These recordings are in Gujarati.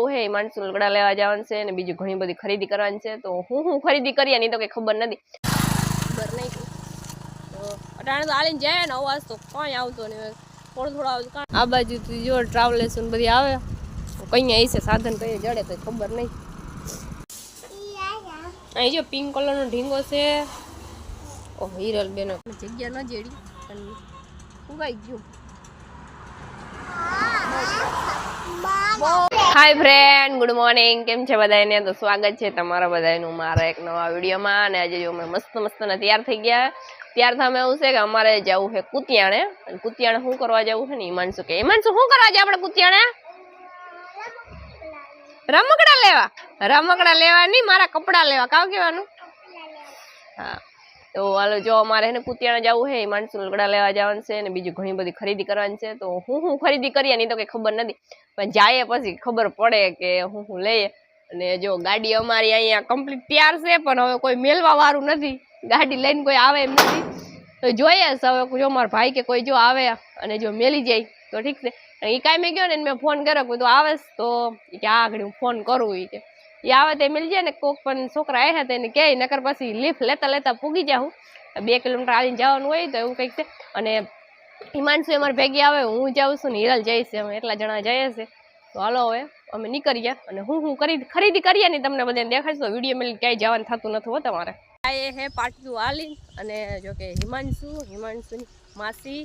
જવું છે માણસો લુગડા લેવા જવાનું છે અને બીજું ઘણી બધી ખરીદી કરવાની છે તો હું હું ખરીદી કરી એની તો કઈ ખબર નથી. ખબર નહીં. તો અટાણે તો આલીને જાય ને અવાજ તો કાંઈ આવતો નહીં થોડું થોડું આવતું કાંઈ. આ બાજુથી જો ટ્રાવેલેશન બધી આવે. કઈ આવી છે સાધન કઈ જડે તો ખબર નહીં. અહીં જો પિંક કલરનો ઢીંગો છે. ઓ હિરલ બેનો. જગ્યા ન જેડી. પણ ઉગાઈ ગયું. હાય ફ્રેન્ડ ગુડ મોર્નિંગ કેમ છે બધાને તો સ્વાગત છે તમારા બધાનું મારા એક નવા વિડીયોમાં. અને આજે જો અમે મસ્ત મસ્ત ને તૈયાર થઈ ગયા. ત્યાર અમે એવું છે કે અમારે જવું છે કુતિયાણે. અને કુતિયાણે શું કરવા જવું છે ને ઈમાનસુ કે ઈમાનસુ શું કરવા જાય આપણે કુતિયાણે? રમકડા લેવા. રમકડા લેવા નહીં મારા કપડા લેવા. કાવ કહેવાનું? હા. તો હાલો, જો અમારે એને કુતિયાણા જવું છે એ માણસો લુગડા લેવા જવાનું છે અને બીજું ઘણી બધી ખરીદી કરવાની છે. તો હું હું ખરીદી કરીએ નહીં તો કંઈ ખબર નથી. પણ જાય પછી ખબર પડે કે હું હું લઈએ. અને જો ગાડી અમારી અહીંયા કમ્પ્લીટ તૈયાર છે, પણ હવે કોઈ મેલવા વાળું નથી. ગાડી લઈને કોઈ આવે એમ નથી. તો જોઈએ હવે જો મારા ભાઈ કે કોઈ જો આવે અને જો મેલી જાય, તો ઠીક છે. એ કાંઈ મેં ગયો ને મેં ફોન કર્યો કે તું આવે તો કે આગળ હું ફોન કરું એ કે. એ આવે તે મિલ જાય ને કોક પણ છોકરા આવ્યા હતા એને કહે નકર પછી લિફ્ટ લેતા લેતા પૂગી જાઉં. બે કિલોમીટર આવીને જવાનું હોય તો એવું કંઈક છે. અને હિમાંશુ અમારે ભેગી આવે હું જાઉં છું ને હિરલ જાય છે અમે એટલા જણા જઈએ છે. તો હાલો હવે અમે નીકળીએ અને હું હું કરી ખરીદી કરીએ ને તમને બધાને દેખાડશો. વીડિયો મેં ક્યાંય જવાનું થતું નથી હો તમારે. આ એ હે પાટલું આલી અને જો કે હિમાંશુ હિમાંશુની માસી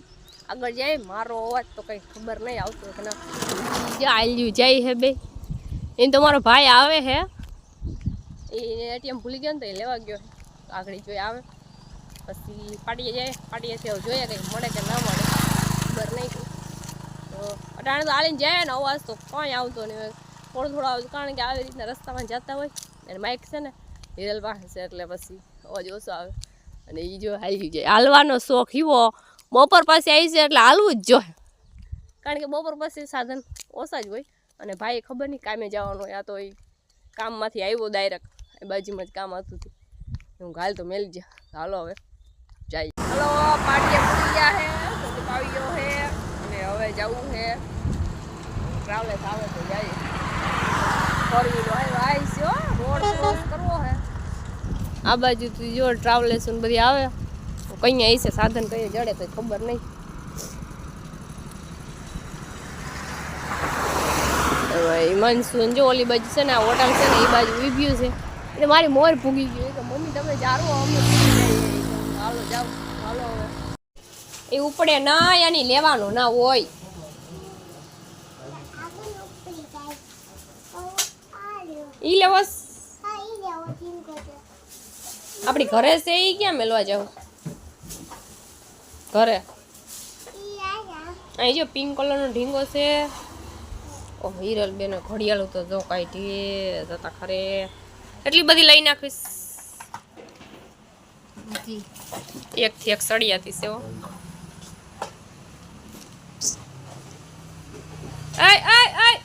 આગળ જાય. મારો અવાજ તો કંઈ ખબર નહીં આવતો કે ના. જે આલ્યું જાય હે બે. એને તો મારો ભાઈ આવે હે એ એટીએમ ભૂલી ગયો ને તો એ લેવા ગયો. આગળ જોઈ આવે. પછી પાટીએ જાય. પાટીએ થી જોઈએ કંઈ મળે કે ના મળે. ખબર નહીં તો અટાણે તો આલીને જાય ને અવાજ તો કોઈ આવતો નહીં થોડું થોડો આવતો કારણ કે આવી રીતના રસ્તામાં જતા હોય. અને માઇક છે ને, હિરલ પાસે છે એટલે પછી અવાજ ઓછો આવે. અને એ જો હાલી જાય હાલવાનો શોખ એવો બપોર પાસે આવી છે એટલે હાલવું જ જોઈએ. કારણ કે બપોર પછી સાધન ઓછા જ હોય. અને ભાઈ ખબર નહીં કામે જવાનું યા તો એ કામમાંથી આવ્યો ડાયરેક્ટ એ બાજુમાં જ કામ હતું તે. હું ગાલ તો મેલી જા. હાલો હવે. જાય. હલો પાટીએ પૂરી ગયા હે તો ગયો હે. અને હવે જવું હે. ટ્રાવેલર્સ આવે તો જાય. ફોર આવ્યો આવીશ હો. રોડ હે. આ બાજુથી જો ટ્રાવેલ્સ બધી આવે. કઈ આવી છે સાધન કઈ જડે તો ખબર નહીં. હવે હિમાંશુ જો ઓલી બાજુ છે ને આ હોટલ છે ને એ બાજુ ઉભ્યું છે. એટલે મારી મોર ભૂગી ગયું કે મમ્મી તમે જારો અમે હાલો જાઓ. હાલો. હવે એ ઉપડે ના એની લેવાનું ના હોય. ઈ લેવસ આપણી ઘરે છે ઈ ક્યાં મેલવા જાવ? ઘરે. અહીં જો પિંક કલરનો ઢીંગો છે. ઓ હિરલ બેનો ઘડિયાળું તો જો કાંઈ જતા ખરે. એટલી બધી લઈ નાખીશ એક થી એક સળિયાથી સેવો આય આય આય.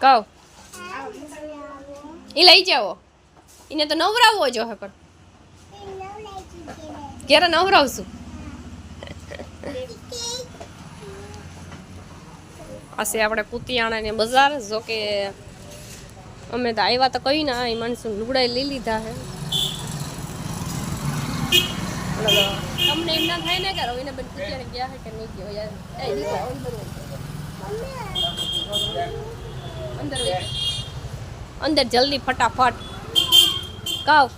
કહો. એ લઈ જાઓ. એને તો નવરાવવો જો હે પણ ક્યારે નવરાવશું. પાસે આપણે કુતિયાણા ને બજાર જો અમે તો આવ્યા તો કઈ ના, એ માણસો લુગડાઈ લઈ લીધા હે તમને એમ ના થાય ને કે રવિને બેન કુતિયાણે ગયા હે કે નહીં ગયો યાર અંદર અંદર જલ્દી ફટાફટ. કાવ.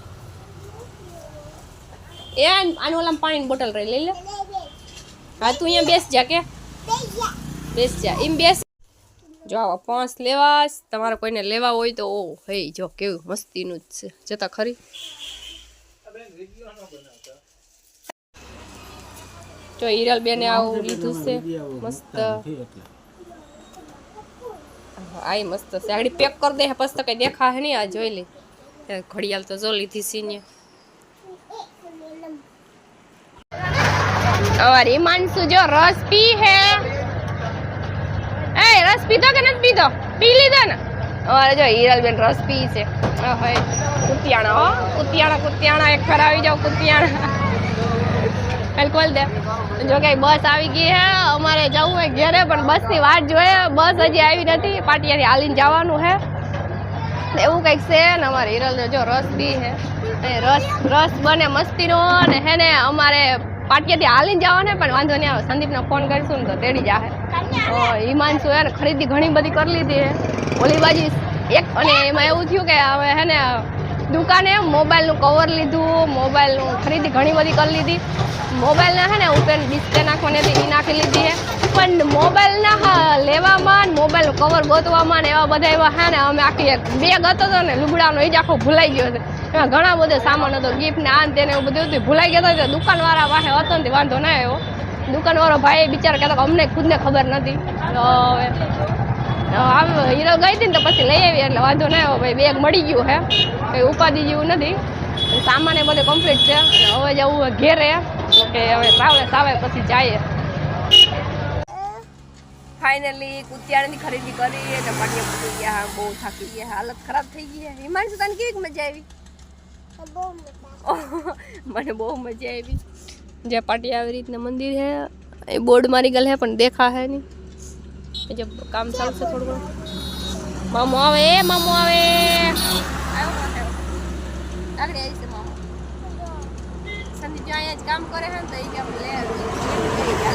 એ આનું ઓલામાં પાણીની બોટલ રહી, લઈ લે. હા તું અહીંયા બેસ જા કે. બેસ જા એમ બેસ. જો આવા પાંચ લેવા તમારે કોઈને લેવા હોય તો ઓ હે જો કેવું મસ્તીનું જ છે. જતા ખરી. જો હિરલ બેને આવું લીધું છે. મસ્ત. આઈ મસ્ત આગળ પેક કરી દે પછી તો કઈ દેખા હે નહીં આ જોઈ લે. ઘડિયાળ તો જો લીધી સીને અરે हिमांशु જો રસ પી હે. ए રસ પીધો કે નથી પીધો? પી લીધો ને? અમારે જો હિરલબેન રસ પી છે. કુતિયાણા, હો. કુતિયાણા કુતિયાણા, એક ફર આવી જાવ કુતિયાણા. કાલ ખોલ દે. જો કે બસ આવી ગઈ હે. અમારે જવું હોય ઘેરે, પણ બસની વાટ જોઈએ. બસ હજી આવી નથી. પાટિયાથી હાલીને જવાનું હે. એવું કંઈક છે ને અમારે હિરલ જો રસ બી હે. રસ રસ બને મસ્તીનો ને હે ને અમારે પાટિયાથી હાલીને જવાને પણ વાંધો નહીં આવે. સંદીપને ફોન કરીશું ને તો તેડી જાહે. તો હિમાંશુ હે ને ખરીદી ઘણી બધી કરી લીધી હે. ઓલી બાજુ એક અને એમાં એવું થયું કે હવે હે ને દુકાને મોબાઈલનું કવર લીધું મોબાઈલનું ખરીદી ઘણી બધી કરી લીધી. મોબાઈલના હે ને ઉપર ડિસ્પ્લે નાખવાની હતી એ નાખી લીધી હે. પણ મોબાઈલના લેવામાં ને મોબાઈલનું કવર ગોતવામાં ને એવા બધા એવા હા ને, અમે આખી એક બેગ હતો તો ને, લુગડાનો એ જ આખો ભૂલાઈ ગયો છે એમાં ઘણા બધા સામાન હતો ગિફ્ટ ને આ ને તેને એવું બધું હતું, ભૂલાઈ ગયો હતો દુકાનવાળા પાસે હતો ને વાંધો ના આવ્યો. દુકાનવાળો ભાઈ બિચારા કહેતો અમને ખુદને ખબર નથી. તો આમ હીરો ગઈ હતી ને તો પછી લઈ આવી, એટલે વાંધો ના આવ્યો. ભાઈ બેગ મળી ગયું હે, કંઈ ઉપાધિ જેવું નથી. સામાન એ બધું કમ્પ્લીટ છે. હવે જવું ઘેરે કે હવે સાવે સાવે પછી જઈએ. ફાઇનલી કુતિયાળની ખરીદી કરી અને પાટીએ પૂરી ગયા બહુ થાકી ગયા હાલત ખરાબ થઈ ગઈ છે હિમાંશુ તને કેવી મજા આવી મને બહુ મજા આવી જે પાટી આવી રીતના મંદિર છે એ બોર્ડ મારી ગયેલ છે પણ દેખા હે નહીં એ જે કામ ચાલશે થોડું ઘણું મામો આવે એ મામો આવે આવ્યો પાછો આવ્યો. આગળ આવી છે મામો સંદીપ જો અહીંયા જ કામ કરે છે ને તો એ કે આપણે લે આવી. ચાલુ કરે એ છે.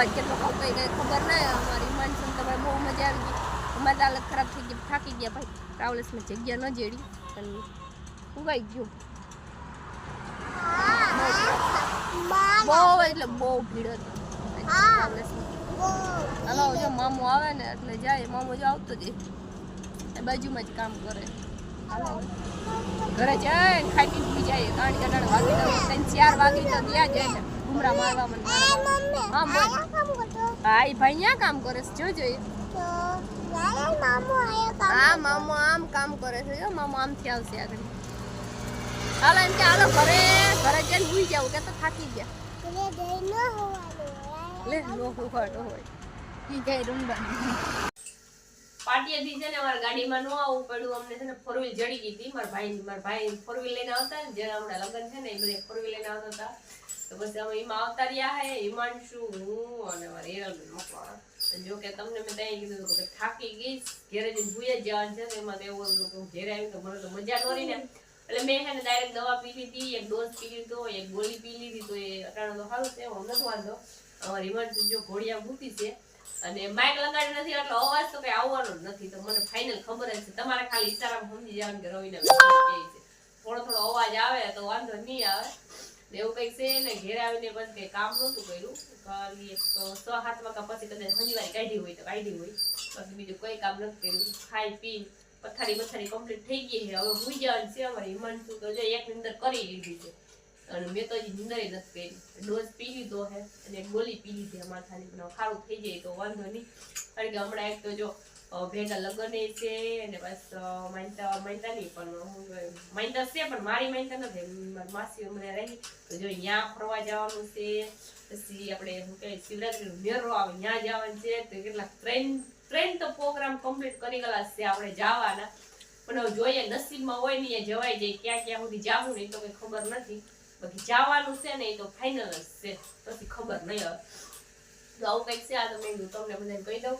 અવાજ કેટલો આવતો હોય કઈ ખબર ના હોય. અમારી માનસન તો બહુ મજા આવી ગઈ. અમારે હાલત ખરાબ થઈ ગઈ. થાકી ગયા ભાઈ. ટ્રાવેલ્સમાં જગ્યા ન જેડી. પણ ઉગાઈ ગયું. બહુ એટલે બહુ ભીડ હતી. હાલો, જો મામો આવે ને એટલે જાય. મામો જો આવતો જ એ બાજુમાં જ કામ કરે. ઘરે જાય ખાઈ પીને જાય. કારણ કે ત્રણ ચાર વાગી તો ત્યાં જાય ઘૂમરા મારવા મને હા ભાઈ ત્યાં કામ કરે છે? જોજો એ હા મામો આમ કામ કરે છે જો. મામો આમથી આવશે આગળ. હાલો એમ કે હાલો ઘરે ઘરે જઈને ભૂઈ જાવ કે તો થાકી ગયા. લે નો હોવાડો હોય. ઈ કઈ રૂંબા પાટિયાથી છે ને અમારા ગાડીમાં ન આવવું પડ્યું. અમને છે ને ફોર વ્હીલ જડી ગઈ હતી. મારા ભાઈ મારા ભાઈ ફોર વ્હીલ લઈને આવતા ને જેના હમણાં લગ્ન છે ને એ બધા ફોર વ્હીલ લઈને આવતા હતા. તો પછી અમે એમાં આવતા રહ્યા હે, હિમાંશુ, હું અને મારા હિરલબેન કે તમને મેં ત્યાં કીધું થાકી ગઈ, ઘેરે જઈને ભૂય જવાનું છે એમાં તો એવું હતું હું ઘેરે આવી તો મને તો મજા ને એટલે મેં છે ને દવા પી લીધી, એક ડોઝ પી લીધો, એક ગોળી પી લીધી, તો એ અટાણો તો સારું છે, એમાં નથી વાંધો. અમારે હિમાંશુ જો ઘોડિયા ભૂતી છે અને માઇક લગાડી નથી, એટલે અવાજ તો કઈ આવવાનો જ નથી. તો મને ફાઇનલ ખબર જ છે. તમારે ખાલી ઈશારામાં સમજી જવાનું કે રવિના થોડો થોડો અવાજ આવે તો વાંધો નહીં આવે. એવું કંઈક છે ને, ઘેર આવીને બસ કંઈ કામ નહોતું કર્યું. ખાલી એક છ, સાત વાગ્યા પછી કદાચ શનિવારે કાઢી હોય તો કાઢી હોય. બાકી બીજું કંઈ કામ નથી કર્યું. ખાઈ પી પથારી પથારી કમ્પ્લીટ થઈ ગઈ છે. હવે હું જવાનું છે અમારે હિમાંશુ તો જો એક નિંદર કરી લીધી છે. અને મેં તો હજી નિંદર નથી કરી. ડોઝ પી લીધો છે અને ગોળી પી લીધી માથાની. પણ ખારું થઈ જાય તો વાંધો નહીં. કારણ કે હમણાં એક તો જો ભેગા લગ્ન છે અને બસ માનતા માનતા નહીં પણ માનતા છે પણ મારી માનતા નથી મારી માસી અમને રહી. તો જો ત્યાં ફરવા જવાનું છે, પછી આપણે શું કહેવાય શિવરાત્રી મેળો આવે ત્યાં જવાનું છે, તો કેટલાક ટ્રેન ટ્રેન તો પ્રોગ્રામ કમ્પ્લીટ કરી ગયેલા છે, આપણે જવાના. પણ જોઈએ નસીબમાં હોય ને જવાય જાય, ક્યાં ક્યાં સુધી જવું ને એ તો કંઈ ખબર નથી. બાકી જવાનું છે ને એ તો ફાઇનલ જ છે, પછી ખબર નહીં હવે. તો આવું કંઈક છે, આ તો મેં તમને બધાને કહી દઉં.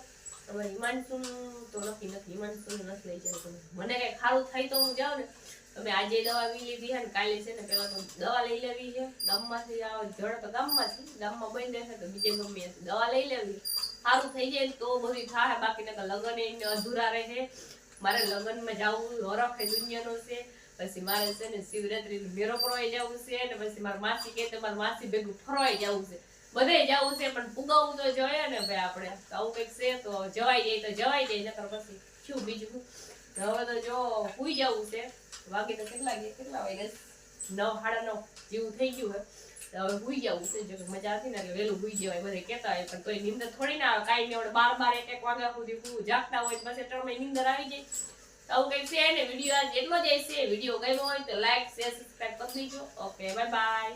તમારે હિમાંશુન તો નથી નથી. હિમાંશુ નથી લઈ જાય મને કઈ ખારું થાય તો હું જાઉં ને. તમે આજે દવા લીધી છે ને, કાલે છે ને પેલા તો દવા લઈ લેવી છે. ગામમાંથી આ જડ તો ગામમાંથી. ગામમાં બની રહેશે તો બીજે ગમે દવા લઈ લેવી. સારું થઈ જાય તો બધું થાય બાકી નકર લગ્ન અધૂરા રહે મારે લગ્નમાં જવું, હરખ એ દુનિયાનો છે. પછી મારે છે ને શિવરાત્રી મેરો કરવાય જવું છે ને, પછી મારા માસી કહે તો મારી માસી ભેગું ફરવાય જવું છે. બધે જવું છે, પણ પુગાવવું તો જોઈએ ને ભાઈ આપણે. આવું કંઈક છે તો જવાય જાય તો જવાય જાય, નકર પછી શું બીજું? હવે તો જો, હુઈ જવું છે. વાગે તો કેટલા ગયા કેટલા વાગે? નવ, સાડા નવ જેવું થઈ ગયું હે હવે હુઈ જવું છે જો મજા હતી ને કે વહેલું હુઈ જવાય, બધે કહેતા હોય, પણ તોય નિંદર થોડી ના આવે, કાંઈ નહીં બાર બાર એક એક વાગ્યા સુધી જાગતા હોય, પછી ત્રણ નિંદર આવી જાય. આવું કંઈક છે ને, વીડિયો આજ એટલો જ છે. વીડિયો ગમ્યો હોય તો લાઈક, શેર, સબસ્ક્રાઈબ કરી દીજો. Okay, bye bye.